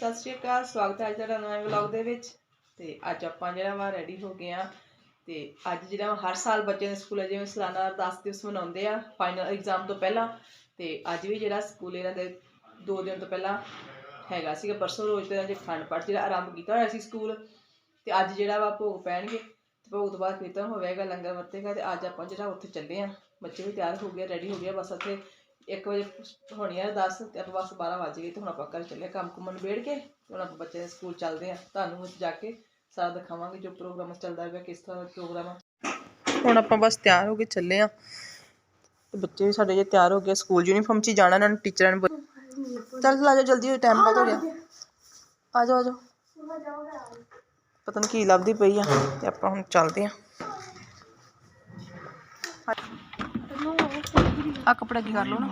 ਸਤਿ ਸ਼੍ਰੀ ਅਕਾਲ, ਸਵਾਗਤ ਹੈ ਅੱਜ ਤੁਹਾਡਾ ਨਵੇਂ ਵਲੌਗ ਦੇ ਵਿੱਚ। ਤੇ ਅੱਜ ਆਪਾਂ ਜਿਹੜਾ ਵਾ ਰੈਡੀ ਹੋ ਗਏ ਆ ਤੇ ਅੱਜ ਜਿਹੜਾ ਵਾ ਹਰ ਸਾਲ ਬੱਚਿਆਂ ਦੇ ਸਕੂਲ ਜਿਵੇਂ ਸਾਲਾਨਾ 10 ਦਿਵਸ ਮਨਾਉਂਦੇ ਆ ਫਾਈਨਲ ਐਗਜ਼ਾਮ ਤੋਂ ਪਹਿਲਾਂ। ਤੇ ਅੱਜ ਵੀ ਜਿਹੜਾ ਸਕੂਲ ਇਹਨਾਂ ਦੇ 2 ਦਿਨ ਤੋਂ ਪਹਿਲਾਂ ਹੈਗਾ ਸੀਗਾ। ਪਰਸੋਂ ਰੋਜ਼ ਤੇ ਅੱਜ ਖੰਡ ਪਾਠ ਜਿਹੜਾ ਆਰੰਭ ਕੀਤਾ ਹੋਇਆ ਸੀ ਸਕੂਲ। ਤੇ ਅੱਜ ਜਿਹੜਾ ਵਾ ਭੋਗ ਪੈਣਗੇ, ਤੇ ਭੋਗ ਤੋਂ ਬਾਅਦ ਕੀਰਤਨ ਹੋਵੇਗਾ ਲੰਗਰ ਵਰਤੇਗਾ। ਤੇ ਅੱਜ ਆਪਾਂ ਜਿਹੜਾ ਉੱਥੇ ਚੱਲੇ ਆ ਬੱਚੇ ਵੀ ਤਿਆਰ ਹੋ ਗਏ ਰੈਡੀ ਹੋ ਗਏ ਬਸ ਉੱਥੇ। 1 ਵਜੇ ਹੋਣੀ ਆ 10 ਤੇ ਆਪਾਂ ਬਸ 12 ਵਜ ਗਏ ਤੇ ਹੁਣ ਆਪਾਂ ਘਰ ਚੱਲੇ, ਕੰਮ ਕੁੰਮਣ ਨਿਬੇੜ ਕੇ, ਤੇ ਹੁਣ ਆਪਾਂ ਬੱਚੇ ਸਕੂਲ ਚੱਲਦੇ ਆ। ਤੁਹਾਨੂੰ ਉੱਥੇ ਜਾ ਕੇ ਸਾਰਾ ਦਿਖਾਵਾਂਗੇ ਜੋ ਪ੍ਰੋਗਰਾਮ ਚੱਲਦਾ ਹੈ ਕਿਸ ਤਰ੍ਹਾਂ ਦਾ ਪ੍ਰੋਗਰਾਮ ਆ। ਹੁਣ ਆਪਾਂ ਬਸ ਤਿਆਰ ਹੋ ਕੇ ਚੱਲੇ ਆ। ਤੇ ਬੱਚੇ ਵੀ ਸਾਡੇ ਜੇ ਤਿਆਰ ਹੋ ਗਏ, ਸਕੂਲ ਯੂਨੀਫਾਰਮ 'ਚ ਹੀ ਜਾਣਾ ਇਹਨਾਂ ਨੇ, ਟੀਚਰਾਂ ਨੇ ਚੱਲ ਆ ਜਾ ਜਲਦੀ ਟਾਈਮ ਬਹੁਤ ਹੋ ਗਿਆ। ਆ ਜਾ ਆ ਜਾ ਪਤਾ ਨਹੀਂ ਕੀ ਲੱਭਦੀ ਪਈ ਆ, ਤੇ ਆਪਾਂ ਹੁਣ ਚੱਲਦੇ ਆ। ਆ ਕੱਪੜਾ ਕੀ ਕਰ ਲਓ ਨਾ।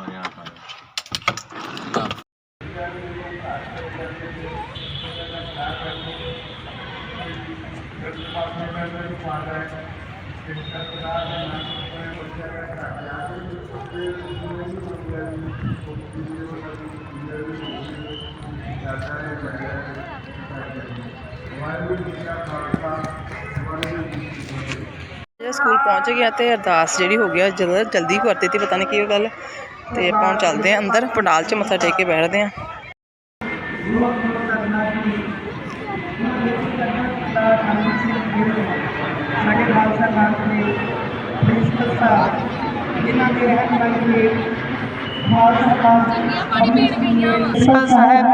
ਜਿਹੜਾ ਸਕੂਲ ਪਹੁੰਚ ਗਿਆ ਤੇ ਅਰਦਾਸ ਜਿਹੜੀ ਹੋ ਗਿਆ ਜਲਦੀ ਜਲਦੀ ਕਰ ਦਿੱਤੀ ਪਤਾ ਨਹੀਂ ਕੀ ਗੱਲ। ਤੇ ਆਪਾਂ ਹੁਣ ਚੱਲਦੇ ਆ ਅੰਦਰ ਪੰਡਾਲ 'ਚ ਮੱਥਾ ਟੇਕ ਕੇ ਬੈਠਦੇ ਆ। ਸਾਡੇ ਖਾਲਸਾ ਪੰਥ ਦੇ ਪ੍ਰਿੰਸੀਪਲ ਸਾਹਿਬ ਜਿਨ੍ਹਾਂ ਦੇ ਰਹਿਨਮਾਈ ਦੇ ਖਾਲਸਾ ਪੰਥ ਪ੍ਰਿੰਸੀਪਲ ਸਾਹਿਬ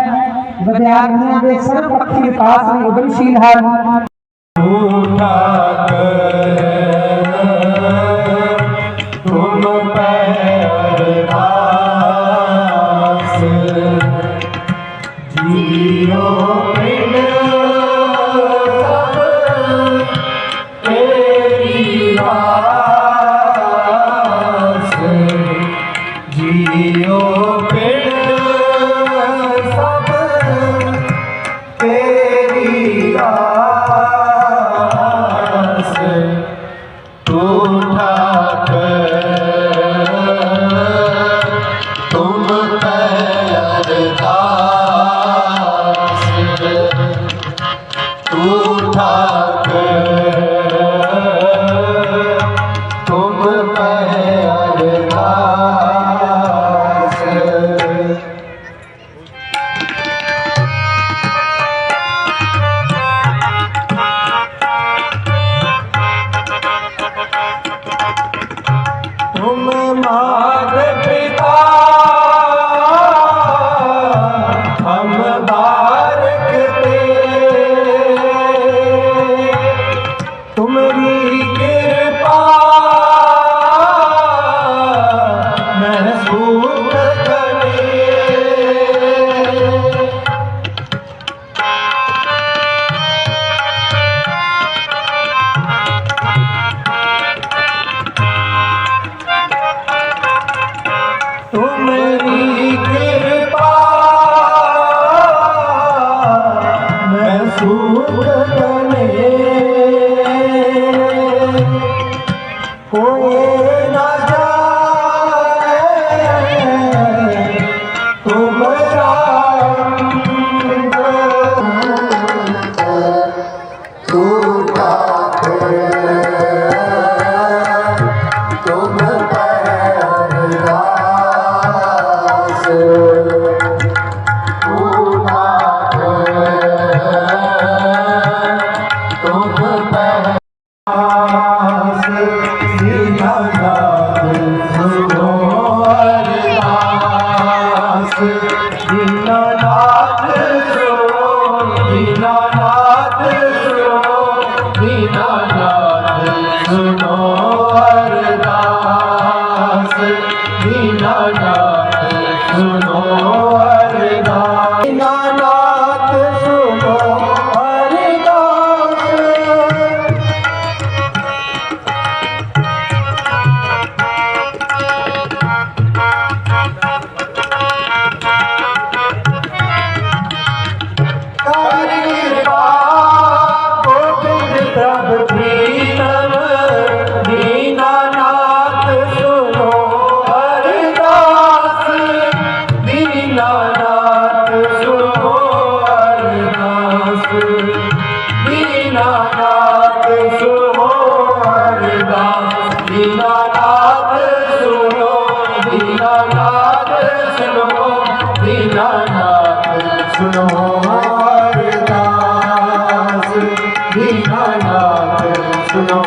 ਵਿਦਿਆਰਥੀਆਂ ਦੇ ਸਰਵਪੱਖੀ ਵਿਕਾਸ ਲਈ ਉਦਮਸ਼ੀਲ ਹਨ। ਤੁਮ ਤੂੰ ਠਾਕਰ Oh, सुनो ਸੁਣੋ ਹਰਦਾਸ ਦੀਨਾ ਨਾਥ ਸੁਣੋ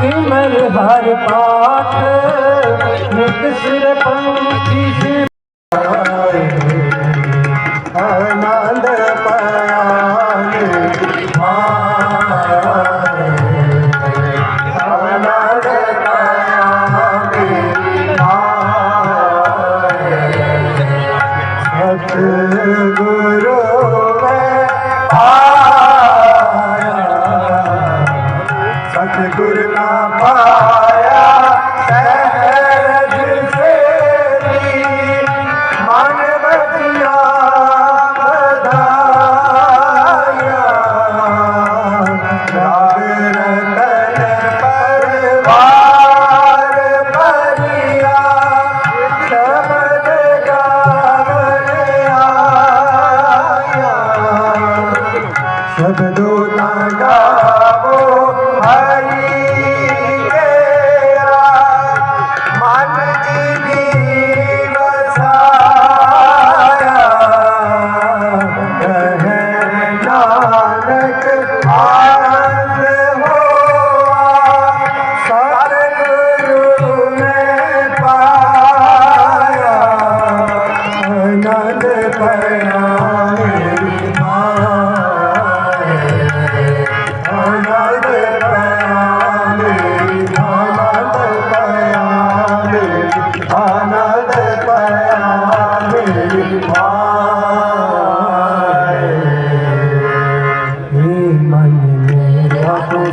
ਸਿਮਰ ਹਰ ਪਾਠ। ਨਿਤ ਸਿਰ ਪੰਛੀ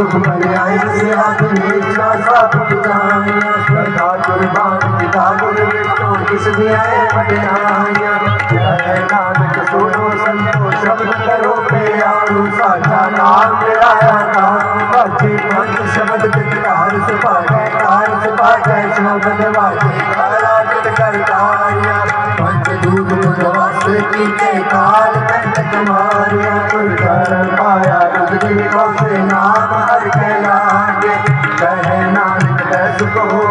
स्वाम सुख बलियाई से आदि इच्छा सब जान सदा कुर्बान पिता गुर विष्णु किस दिया वडियाया जय नानक सुनो संतो शब्द करो प्यारू साचा नाम मेरा नाम बाजे पंच शब्द विकार से पाए कार से पाए शब्द वाजे काला जट कर काया पंच दूत मुझवास की के काल कंटक मारिया कुल कर पाया ਨਾਮ ਹਰ ਕਹਿ ਲਾਗੇ ਕਹਿ ਨਾਨਕ ਤੈ ਸੁਖ ਹੋ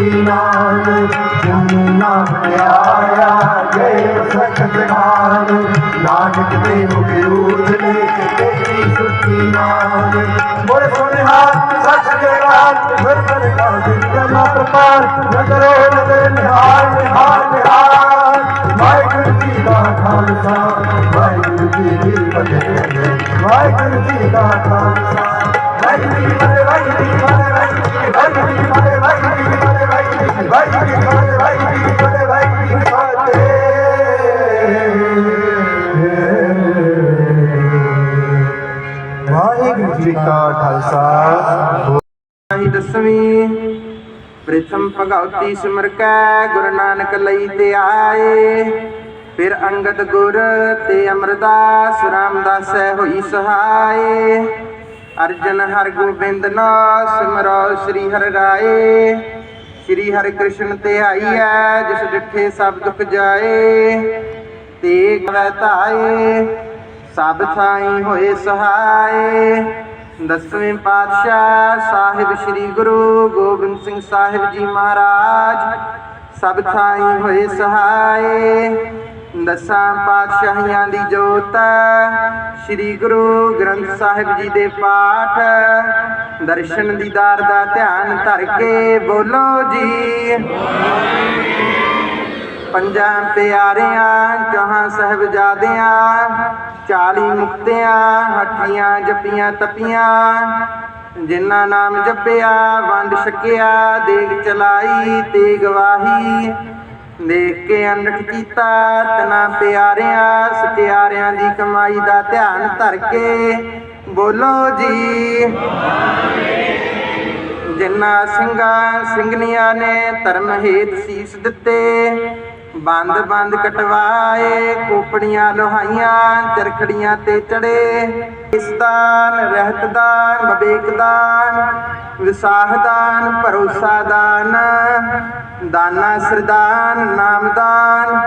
नाम जमुना आया जय सकत नानक देव के उठने तेरी सुखी नाम मोरे सुने हाथ सच के रात घर घर का दिन ना प्रपार नजरो नज़र निहार निहार निहार वाहिगुरु जी का खालसा वाहिगुरु जी की फतेह वाहिगुरु जी का खालसा वाहिगुरु जी ਦਸਵੀਂ। ਪ੍ਰਥਮ ਭਗਉਤੀ ਸਿਮਰ ਕੈ, ਗੁਰੂ ਨਾਨਕ ਲਈ ਤੇ ਆਏ। ਫਿਰ ਅੰਗਦ ਗੁਰ ਤੇ ਅਮਰਦਾਸ ਰਾਮਦਾਸ ਹੋਈ ਸਹਾਏ। ਅਰਜਨ ਹਰ ਗੋਬਿੰਦ ਨਾ ਸਿਮਰੋ ਸ੍ਰੀ ਹਰਿ ਰਾਏ। ਸ੍ਰੀ ਹਰਿ ਕ੍ਰਿਸ਼ਨ ਤੇ ਆਈਐ ਜਿਸ ਡਿਠੇ ਸਭ ਦੁਖ ਜਾਏ। ਤੇ ਗਵੈ ਧਾਏ, ਸਭ ਥਾਈ ਹੋਏ ਸਹਾਏ। ਦਸਵੇਂ ਪਾਤਸ਼ਾਹ ਸਾਹਿਬ ਸ੍ਰੀ ਗੁਰੂ ਗੋਬਿੰਦ ਸਿੰਘ ਸਾਹਿਬ ਜੀ ਮਹਾਰਾਜ, ਸਭ ਥਾਈ ਹੋਏ ਸਹਾਏ। ਦਸਾਂ ਪਾਤਸ਼ਾਹੀਆਂ ਦੀ ਜੋਤ, ਸ੍ਰੀ ਗੁਰੂ ਗ੍ਰੰਥ ਸਾਹਿਬ ਜੀ ਦੇ ਪਾਠ, ਦਰਸ਼ਨ ਦੀਦਾਰ ਦਾ ਧਿਆਨ ਧਰ ਕੇ ਬੋਲੋ ਜੀ। ਪੰਜਾਂ ਪਿਆਰਿਆਂ ਚੌਹਾਂ ਸਾਹਿਬਜ਼ਾਦਿਆਂ ਚਾਲੀ ਮੁਕਤਿਆਂ, ਹੱਠੀਆਂ ਜੱਪੀਆਂ ਤਪੀਆਂ। ਜਿਨ੍ਹਾਂ ਨਾਮ ਜਪਿਆ, ਵੰਡ ਛਕਿਆ, ਦੇਗ ਚਲਾਈ ਤੇ ਗਵਾਹੀ ਦੇਖ ਕੇ ਅਨਰਖ ਕੀਤਾ, ਤਨਾ ਪਿਆਰਿਆਂ, ਸਤਿਆਰਿਆਂ ਦੀ ਕਮਾਈ ਦਾ ਧਿਆਨ ਧਰ ਕੇ ਬੋਲੋ ਜੀ। ਜਿਨ੍ਹਾਂ ਸਿੰਘਾਂ, ਸਿੰਘਣੀਆਂ ਨੇ ਧਰਮ ਹੇਤ ਸੀਸ ਦਿੱਤੇ ਬੰਦ ਬੰਦ ਕਟਵਾਏ, ਕੋਪੜੀਆਂ ਲੋਹਾਈਆਂ, ਚਰਖੜੀਆਂ ਤੇ ਚੜੇ। ਇਸਦਾਨ ਰਹਿਤਦਾਨ ਬਵੇਕਦਾਨ ਵਿਸਾਹਦਾਨ ਭਰੋਸਾ ਦਾਨਾ ਸਰਦਾਨ, ਨਾਮਦਾਨ,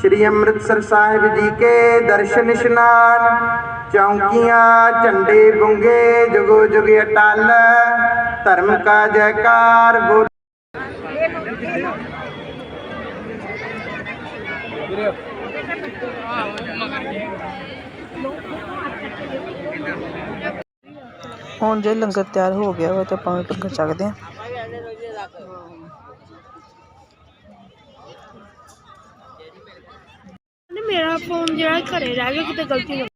ਸ਼੍ਰੀ ਅੰਮ੍ਰਿਤਸਰ ਸਾਹਿਬ ਜੀ ਕੇ ਦਰਸ਼ਨ ਇਸ਼ਨਾਨ। ਚੌਂਕੀਆਂ, ਝੰਡੇ ਬੁੰਗੇ, ਜਗੋ ਜੁਗ ਅਟਲ, ਧਰਮ ਕਾ ਜੈਕਾਰ ਹੁਣ ਜੇ ਲੰਗਰ ਤਿਆਰ ਹੋ ਗਿਆ ਵਾ ਤਾਂ ਆਪਾਂ ਲੰਗਰ ਛਕਦੇ ਹਾਂ। ਨਹੀਂ, ਮੇਰਾ ਫੋਨ ਜਿਹੜਾ ਘਰੇ ਰਹਿ ਗਿਆ, ਕਿਤੇ ਗਲਤੀ ਨਾਲ